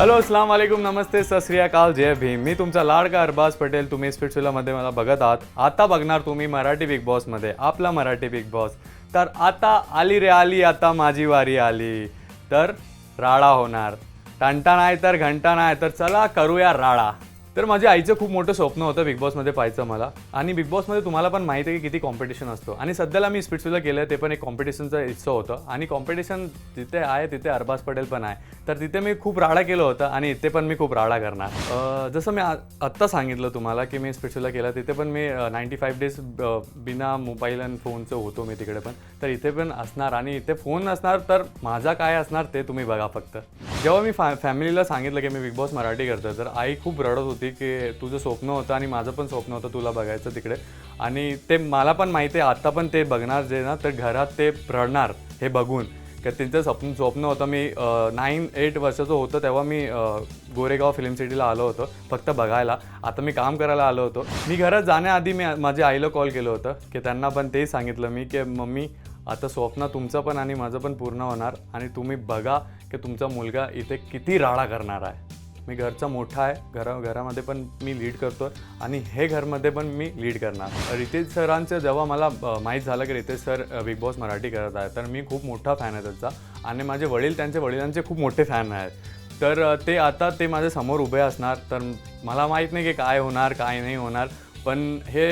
Hello अस्सलाम वालेकुम नमस्ते सस्रियाकाल जय भीम मी तुमचा लाडका अरबाज पटेल. तुम्ही स्पिट्सुलामध्ये मला बघत आहात. आता बघणार तुम्ही मराठी बिग बॉसमध्ये आपला मराठी बिग बॉस तर आता आली रे आली आता माझी वारी आली. तर राडा होणार. टंटा नाही तर घंटा नाही तर चला करूया राडा. तर माझ्या आईचं खूप मोठं स्वप्न होतं बिग बॉसमध्ये पाहायचं मला. आणि बिग बॉसमध्ये तुम्हाला पण माहिती आहे की किती कॉम्पिटिशन असतो. आणि सध्याला मी स्पिट्सविला केलं ते पण एक कॉम्पिटिशनचा हिस्सा होतं. आणि कॉम्पिटिशन जिथे आहे तिथे अरबाज पटेल पण आहे. तर तिथे मी खूप राडा केलं होतं आणि इथे पण मी खूप राडा करणार. जसं मी आत्ता सांगितलं तुम्हाला की मी स्पिट्सविला केलं तिथे पण मी नाईन्टी फाईव्ह डेज बिना मोबाईल आणि फोनचं होतो मी तिकडे पण. तर इथे पण असणार आणि इथे फोन असणार तर माझा काय असणार ते तुम्ही बघा फक्त. जेव्हा मी फॅ फॅमिलीला सांगितलं की मी बिग बॉस मराठी करतोय तर आई खूप रडत होती की तुझं स्वप्न होतं आणि माझं पण स्वप्न होतं तुला बघायचं तिकडे. आणि ते मला पण माहिती आहे आत्ता पण ते बघणार जे ना तर घरात ते रडणार हे बघून. की त्यांचं स्वप्न स्वप्न होतं मी नाईन एट वर्षाचं होतं तेव्हा मी गोरेगाव फिल्म सिटीला आलो होतो फक्त बघायला. आता मी काम करायला आलो होतो. मी घरात जाण्याआधी मी माझ्या आईला कॉल केलं होतं की त्यांना पण तेच सांगितलं मी की मम्मी आता स्वप्न तुमचं पण आणि माझं पण पूर्ण होणार. आणि तुम्ही बघा की तुमचा मुलगा इथे किती राडा करणार आहे. मी घरचा मोठा आहे. घरा घरामध्ये पण मी लीड करतो आणि हे घरमध्ये पण मी लीड करणार. रितेश सरांचं जेव्हा मला माहीत झालं की Ritesh sir Bigg Boss Marathi करत आहे तर मी खूप मोठा फॅन आहे त्याचा. आणि माझे वडील त्यांचे वडिलांचे खूप मोठे फॅन आहेत. तर ते आता ते माझ्यासमोर उभे असणार. तर मला माहीत नाही की काय होणार काय नाही होणार. पण हे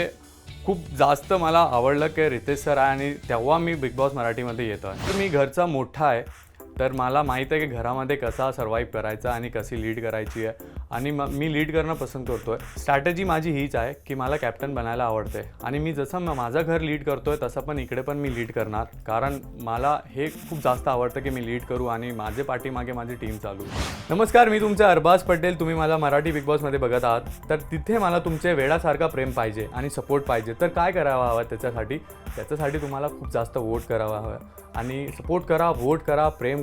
खूप जास्त मला आवडलं की रितेश सर आहे आणि तेव्हा मी बिग बॉस मराठीमध्ये येतो आहे तर मी घरचा मोठा आहे. तर मला माहीत आहे की घरामध्ये कसा सर्वाईव्ह करायचा आणि कशी लीड करायची आहे. आणि म मी लीड करणं पसंत करतो आहे स्ट्रॅटेजी माझी हीच आहे की मला कॅप्टन बनायला आवडते. आणि मी जसं माझं घर लीड करतो आहे तसं पण इकडे पण मी लीड करणार. कारण मला हे खूप जास्त आवडतं की मी लीड करू आणि माझे पाठीमागे माझी टीम चालू. नमस्कार मी तुमचे अरबाज पटेल. तुम्ही मला मराठी बिग बॉसमध्ये बघत आहात. तर तिथे मला तुमचे वेळासारखा प्रेम पाहिजे आणि सपोर्ट पाहिजे. तर काय करावं हवं त्याच्यासाठी? त्याच्यासाठी तुम्हाला खूप जास्त वोट करावा हवं. आणि सपोर्ट करा वोट करा प्रेम